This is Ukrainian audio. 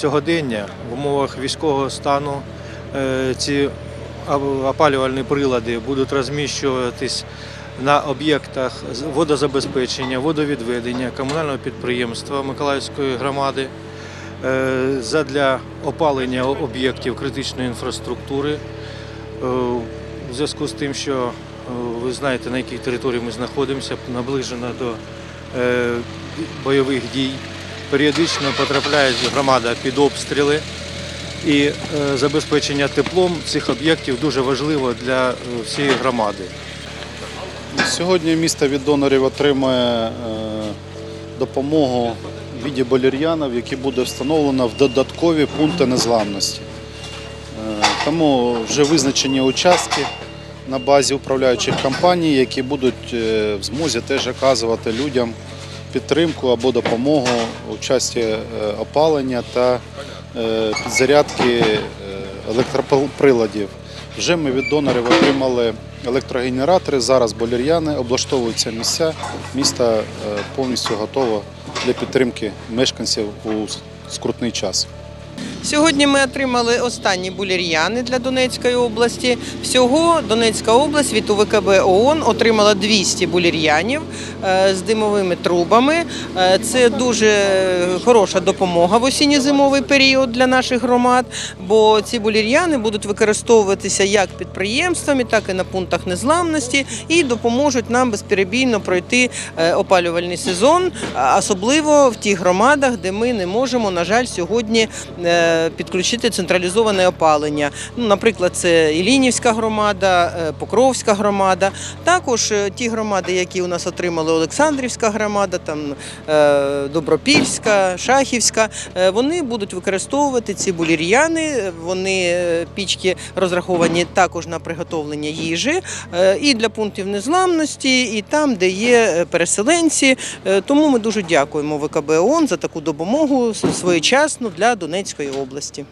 сьогодення в умовах військового стану е, ці опалювальні прилади будуть розміщуватись на об'єктах водозабезпечення, водовідведення комунального підприємства Миколаївської громади е, задля опалення об'єктів критичної інфраструктури. Е, У зв'язку з тим, що ви знаєте, на якій території ми знаходимося, наближена до бойових дій. Періодично потрапляє громада під обстріли. І е, забезпечення теплом цих об'єктів дуже важливо для е, всієї громади. Сьогодні місто від донорів отримує е, допомогу в віді болір'янів, які буде встановлено в додаткові пункти незламності. Тому вже визначені участки на базі управляючих компаній, які будуть в змозі теж оказувати людям підтримку або допомогу у часті е, опалення та е, підзарядки е, електроприладів. Вже ми від донорів отримали електрогенератори. Зараз болір'яни облаштовуються місця. Місто повністю готово для підтримки мешканців у скрутний час. Сьогодні ми отримали останні булір'яни для Донецької області. Всього Донецька область від УВКБ ООН отримала 200 булір'янів е, з димовими трубами. Е, Це дуже хороша допомога в осінньо-зимовий період для наших громад, бо ці булір'яни будуть використовуватися як підприємствами, так і на пунктах незламності і допоможуть нам безперебійно пройти е, опалювальний сезон, особливо в тих громадах, де ми не можемо, на жаль, сьогодні підключити централізоване опалення. Ну, наприклад, це Ілінівська громада, е, Покровська громада. Також е, ті громади, які у нас отримали Олександрівська громада, там е, Добропільська, Шахівська, е, вони будуть використовувати ці булір'яни. Вони е, пічки розраховані також на приготовлення їжі е, і для пунктів незламності, і там, де є е, переселенці. Е, Тому ми дуже дякуємо ВКБ ООН за таку допомогу своєчасну для Донецької області.